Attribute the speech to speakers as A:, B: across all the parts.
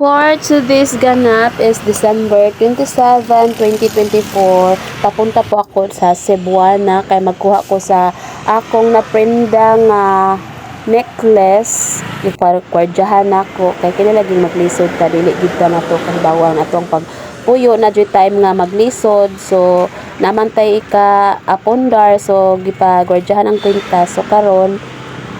A: For today's ganap is December 27, 2024. Papunta po ako sa Cebuana kay magkuha ko sa akong naprendang nga necklace. Ipagkwadyahan ako kay kinalaging maglisod ta dili gid ta na to kahibawang atong pag puyo na dyo time nga maglisod so namantay ika apondar so gipagwardyahan ang kwintas so karon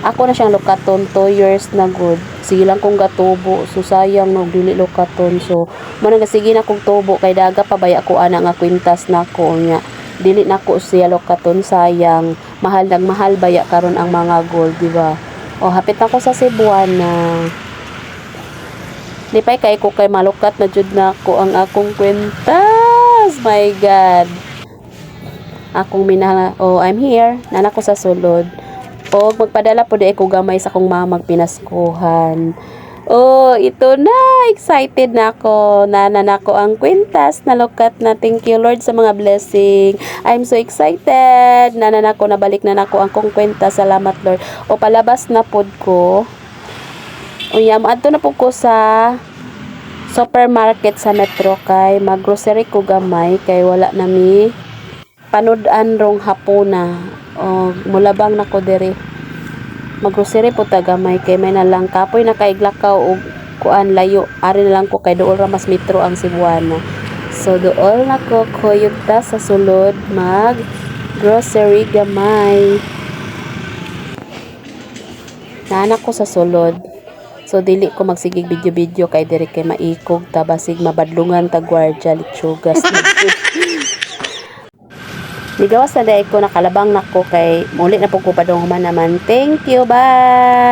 A: ako na siyang lokaton 2 years na good sige lang kong gatubo so sayang no dili lokaton so mo nang sige na kong tubo kay daga pa baya ko ana nga kwintas nako nya dili nako siya lokaton sayang mahal nag mahal baya karon ang mga gold di ba o hapit na ko sa Cebuana Lipay kay ko kay malukat na jud na ko ang akong kwintas. My God. Akong mina oh I'm here. Nana ko sa sulod. O magpadala po di ko gamay sa akong mama magpinaskuhan. Oh, ito na. Excited na ako. Nana na ko ang kwintas. Nalukat na. Thank you Lord sa mga blessing. I'm so excited. Nana na ko. Nabalik na na ko ang kong kwintas. Salamat Lord. O palabas na pod ko. Unya, adto na po ko sa supermarket sa Metro kay maggrocery ko gamay kay wala na mi panudan rong hapuna. O mulabang na ko diri. Maggrocery po ta gamay kay may na lang kapoy na kaiglakaw og kuan layo. Ari na lang ko kay dool ra mas metro ang Cebuana. So dool na ko kuyog ta sa sulod mag grocery gamay. Naanak ko sa sulod. So dili ko magsigig video-video kay diri kay maikog ta basig mabadlungan ta gwardiya litsugas. Ligawas na dahil ko nakalabang nako kay muli na po ko padong naman. Thank you, bye!